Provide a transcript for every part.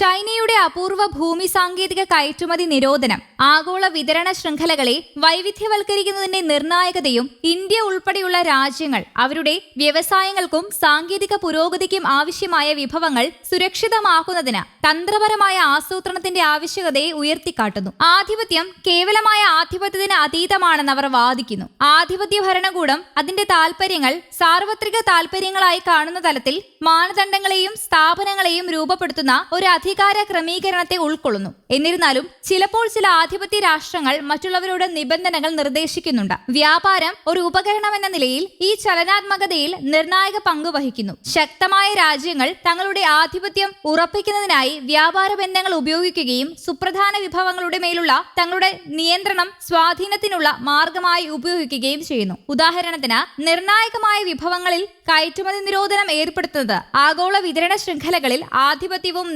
ചൈനയുടെ അപൂർവ ഭൂമി സാങ്കേതിക കയറ്റുമതി നിരോധനം ആഗോള വിതരണ ശൃംഖലകളെ വൈവിധ്യവൽക്കരിക്കുന്നതിന്റെ നിർണായകതയും ഇന്ത്യ ഉൾപ്പെടെയുള്ള രാജ്യങ്ങൾ അവരുടെ വ്യവസായങ്ങൾക്കും സാങ്കേതിക പുരോഗതിക്കും ആവശ്യമായ വിഭവങ്ങൾ സുരക്ഷിതമാക്കുന്നതിന് തന്ത്രപരമായ ആസൂത്രണത്തിന്റെ ആവശ്യകതയെ ഉയർത്തിക്കാട്ടുന്നു. ആധിപത്യം കേവലമായ ആധിപത്യത്തിന് അതീതമാണെന്ന് അവർ വാദിക്കുന്നു. ആധിപത്യ ഭരണകൂടം അതിന്റെ താൽപര്യങ്ങൾ സാർവത്രിക താൽപര്യങ്ങളായി കാണുന്ന തലത്തിൽ മാനദണ്ഡങ്ങളെയും സ്ഥാപനങ്ങളെയും രൂപപ്പെടുത്തുന്ന ഒരു അധികാര ക്രമീകരണത്തെ ഉൾക്കൊള്ളുന്നു. എന്നിരുന്നാലും ചിലപ്പോൾ ചില ആധിപത്യ രാഷ്ട്രങ്ങൾ മറ്റുള്ളവരുടെ നിബന്ധനകൾ നിർദ്ദേശിക്കുന്നുണ്ട്. വ്യാപാരം ഒരു ഉപകരണം എന്ന നിലയിൽ ഈ ചലനാത്മകതയിൽ നിർണായക പങ്ക് വഹിക്കുന്നു. ശക്തമായ രാജ്യങ്ങൾ തങ്ങളുടെ ആധിപത്യം ഉറപ്പിക്കുന്നതിനായി വ്യാപാര ബന്ധങ്ങൾ ഉപയോഗിക്കുകയും സുപ്രധാന വിഭവങ്ങളുടെ മേലുള്ള തങ്ങളുടെ നിയന്ത്രണം സ്വാധീനത്തിനുള്ള മാർഗമായി ഉപയോഗിക്കുകയും ചെയ്യുന്നു. ഉദാഹരണത്തിന് നിർണായകമായ വിഭവങ്ങളിൽ കയറ്റുമതി നിരോധനം ഏർപ്പെടുത്തുന്നത് ആഗോള വിതരണ ശൃംഖലകളിൽ ആധിപത്യവും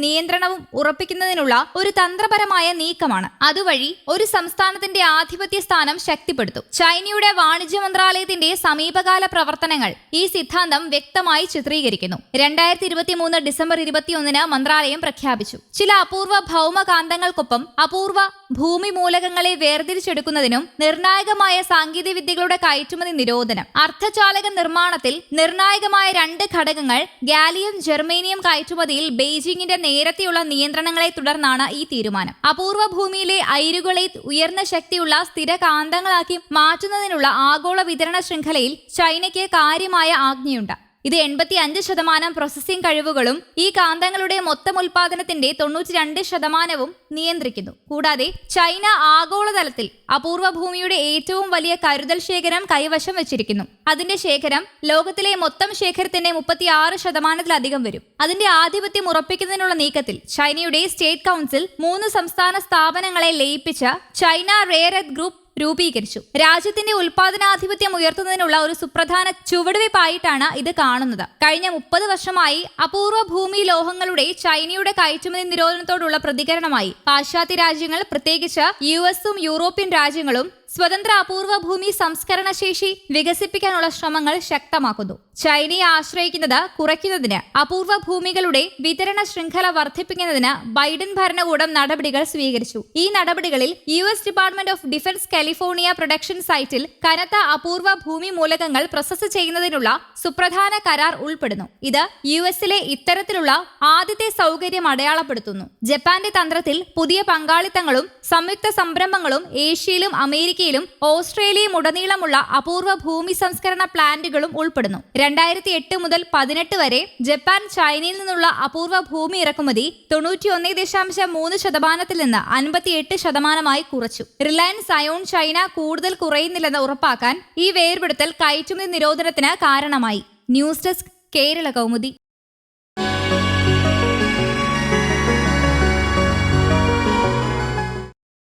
നിയന്ത്രണവും ഉറപ്പിക്കുന്നതിനുള്ള ഒരു തന്ത്രപരമായ നീക്കമാണ്. അതുവഴി ഒരു സംസ്ഥാനത്തിന്റെ ആധിപത്യ സ്ഥാനം ശക്തിപ്പെടുത്തും. ചൈനയുടെ വാണിജ്യ മന്ത്രാലയത്തിന്റെ സമീപകാല പ്രവർത്തനങ്ങൾ ഈ സിദ്ധാന്തം വ്യക്തമായി ചിത്രീകരിക്കുന്നു. രണ്ടായിരത്തി ഇരുപത്തി മൂന്ന് ഡിസംബർ ഇരുപത്തിയൊന്നിന് മന്ത്രാലയം പ്രഖ്യാപിച്ചു. ചില അപൂർവ ഭൗമകാന്തങ്ങൾക്കൊപ്പം അപൂർവ ഭൂമി മൂലകങ്ങളെ വേർതിരിച്ചെടുക്കുന്നതിനും നിർണായകമായ സാങ്കേതിക വിദ്യകളുടെ കയറ്റുമതി നിരോധനം. അർദ്ധചാലക നിർമ്മാണത്തിൽ നിർണായകമായ രണ്ട് ഘടകങ്ങൾ ഗാലിയം ജെർമേനിയം കയറ്റുമതിയിൽ ബെയ്ജിങ്ങിന്റെ നേരത്തെയുള്ള നിയന്ത്രണങ്ങളെ തുടർന്നാണ് ഈ തീരുമാനം. അപൂർവ ഭൂമിയിലെ അയിരുകളെ ഉയർന്ന ശക്തിയുള്ള സ്ഥിര കാന്തങ്ങളാക്കി മാറ്റുന്നതിനുള്ള ആഗോള വിതരണ ശൃംഖലയിൽ ചൈനയ്ക്ക് കാര്യമായ ആജ്ഞയുണ്ട്. ഇത് എൺപത്തി അഞ്ച് ശതമാനം പ്രോസസ്സിംഗ് കഴിവുകളും ഈ കാന്തങ്ങളുടെ മൊത്തം ഉൽപാദനത്തിന്റെ തൊണ്ണൂറ്റി രണ്ട് ശതമാനവും നിയന്ത്രിക്കുന്നു. കൂടാതെ ചൈന ആഗോളതലത്തിൽ അപൂർവ ഭൂമിയുടെ ഏറ്റവും വലിയ കരുതൽ ശേഖരം കൈവശം വെച്ചിരിക്കുന്നു. അതിന്റെ ശേഖരം ലോകത്തിലെ മൊത്തം ശേഖരത്തിന്റെ മുപ്പത്തി ആറ് ശതമാനത്തിലധികം വരും. അതിന്റെ ആധിപത്യം ഉറപ്പിക്കുന്നതിനുള്ള നീക്കത്തിൽ ചൈനയുടെ സ്റ്റേറ്റ് കൗൺസിൽ മൂന്ന് സംസ്ഥാന സ്ഥാപനങ്ങളെ ലയിപ്പിച്ച ചൈന റെയർ എർത്ത് ഗ്രൂപ്പ് രൂപീകരിച്ചു. രാജ്യത്തിന്റെ ഉൽപാദനാധിപത്യം ഉയർത്തുന്നതിനുള്ള ഒരു സുപ്രധാന ചുവടുവയ്പായിട്ടാണ് ഇത് കാണുന്നത്. കഴിഞ്ഞ മുപ്പത് വർഷമായി അപൂർവ ഭൂമി ലോഹങ്ങളുടെ ചൈനയുടെ കയറ്റുമതി നിരോധനത്തോടുള്ള പ്രതികരണമായി. പാശ്ചാത്യ രാജ്യങ്ങൾ പ്രത്യേകിച്ച് യു എസും യൂറോപ്യൻ രാജ്യങ്ങളും സ്വതന്ത്ര അപൂർവ ഭൂമി സംസ്കരണ ശേഷി വികസിപ്പിക്കാനുള്ള ശ്രമങ്ങൾ ശക്തമാക്കുന്നു. ചൈനയെ ആശ്രയിക്കുന്നത് കുറയ്ക്കുന്നതിന് അപൂർവ ഭൂമികളുടെ വിതരണ ശൃംഖല വർദ്ധിപ്പിക്കുന്നതിന് ബൈഡൻ ഭരണകൂടം നടപടികൾ സ്വീകരിച്ചു. ഈ നടപടികളിൽ U S department of defence California production സൈറ്റിൽ കനത്ത അപൂർവ ഭൂമി മൂലകങ്ങൾ പ്രോസസ് ചെയ്യുന്നതിനുള്ള സുപ്രധാന കരാർ ഉൾപ്പെടുന്നു. ഇത് യു എസിലെ ഇത്തരത്തിലുള്ള ആദ്യത്തെ സൗകര്യം അടയാളപ്പെടുത്തുന്നു. ജപ്പാന്റെ തന്ത്രത്തിൽ പുതിയ പങ്കാളിത്തങ്ങളും സംയുക്ത സംരംഭങ്ങളും ഏഷ്യയിലും അമേരിക്കയിലും ഓസ്ട്രേലിയയും ഉടനീളമുള്ള അപൂർവ ഭൂമി സംസ്കരണ പ്ലാന്റുകളും ഉൾപ്പെടുന്നു. രണ്ടായിരത്തി എട്ട് മുതൽ പതിനെട്ട് വരെ ജപ്പാൻ ചൈനയിൽ നിന്നുള്ള അപൂർവ ഭൂമി ഇറക്കുമതി തൊണ്ണൂറ്റിയൊന്ന് ദശാംശം മൂന്ന് ശതമാനത്തിൽ നിന്ന് അൻപത്തിയെട്ട് ശതമാനമായി കുറച്ചു. റിലയൻസ് അയോൺ ചൈന കൂടുതൽ കുറയുന്നില്ലെന്ന് ഉറപ്പാക്കാൻ ഈ വേർപെടുത്തൽ കയറ്റുമതി നിരോധനത്തിന് കാരണമായി. News desk Kerala Kaumudi.